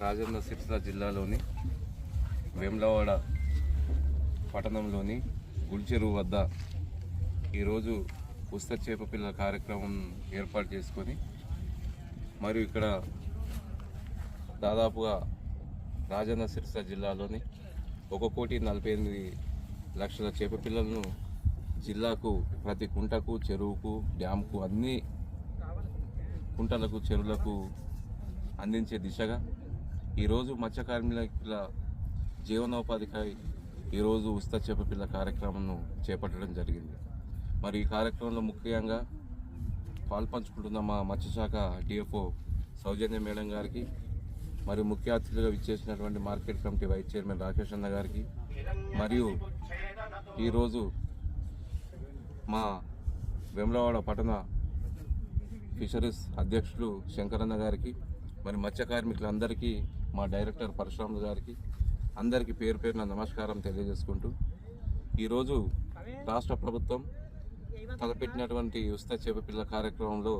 రాజన్న సిరిసిల్ల జిల్లాలోని వేములవాడ పట్టణంలోని గుల్చెరువు వద్ద ఈరోజు ఉస్త చేప పిల్లల కార్యక్రమం ఏర్పాటు చేసుకొని మరియు ఇక్కడ దాదాపుగా రాజన్న సిరిసిల్ల జిల్లాలోని ఒక కోటి నలభై ఎనిమిది లక్షల చేప పిల్లలను జిల్లాకు ప్రతి కుంటకు చెరువుకు డ్యామ్కు అన్నీ కుంటలకు చెరువులకు అందించే దిశగా ఈరోజు మత్స్య కార్మికుల జీవనోపాధికై ఈరోజు ఉస్త చేప పిల్ల కార్యక్రమంను చేపట్టడం జరిగింది. మరి ఈ కార్యక్రమంలో ముఖ్యంగా పాల్పంచుకుంటున్న మా మత్స్యశాఖ డిఎఫ్ఓ సౌజన్య మేడం గారికి మరియు ముఖ్య అతిథులుగా విచ్చేసినటువంటి market committee vice chairman Rakesh అన్న గారికి మరియు ఈరోజు మా వెమ్లవాడ పట్టణ ఫిషరీస్ అధ్యక్షులు శంకరన్న గారికి మరి మత్స్య కార్మికులందరికీ మా డైరెక్టర్ పరశురాములు గారికి అందరికీ పేరు పేరున నమస్కారం తెలియజేసుకుంటూ ఈరోజు రాష్ట్ర ప్రభుత్వం తలపెట్టినటువంటి ఉస్త చేపపిల్ల కార్యక్రమంలో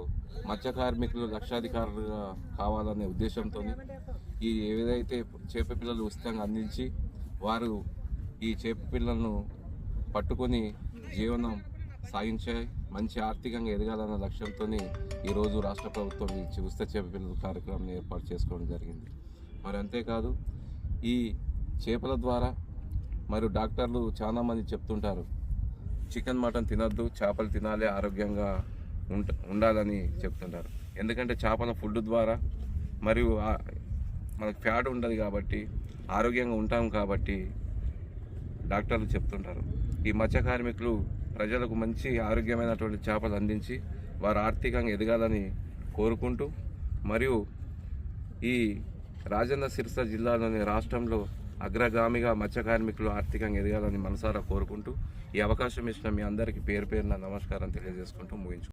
మత్స్య కార్మికులు లక్షాధికారులుగా కావాలనే ఉద్దేశంతో ఈ ఏదైతే చేపపిల్లలు ఉచితంగా అందించి వారు ఈ చేపపిల్లలను పట్టుకొని జీవనం సాగించే మంచి ఆర్థికంగా ఎదగాలన్న లక్ష్యంతో ఈరోజు రాష్ట్ర ప్రభుత్వం ఈ ఉచిత చేపల కార్యక్రమాన్ని ఏర్పాటు చేసుకోవడం జరిగింది. మరి అంతేకాదు ఈ చేపల ద్వారా మరియు డాక్టర్లు చాలామంది చెప్తుంటారు చికెన్ మటన్ తినద్దు చేపలు తినాలి ఆరోగ్యంగా ఉంట ఉండాలని చెప్తుంటారు. ఎందుకంటే చేపల ఫుడ్ ద్వారా మరియు మనకు ఫ్యాట్ ఉండదు కాబట్టి ఆరోగ్యంగా ఉంటాం కాబట్టి డాక్టర్లు చెప్తుంటారు. ఈ మత్స్య కార్మికులు ప్రజలకు మంచి ఆరోగ్యమైనటువంటి చేపలు అందించి వారు ఆర్థికంగా ఎదగాలని కోరుకుంటూ మరియు ఈ రాజన్న సిరిస జిల్లాలోని రాష్ట్రంలో అగ్రగామిగా మత్స్య కార్మికులు ఆర్థికంగా ఎదగాలని మనసారా కోరుకుంటూ ఈ అవకాశం ఇచ్చిన మీ అందరికీ పేరు పేరున నమస్కారం తెలియజేసుకుంటూ ముగించు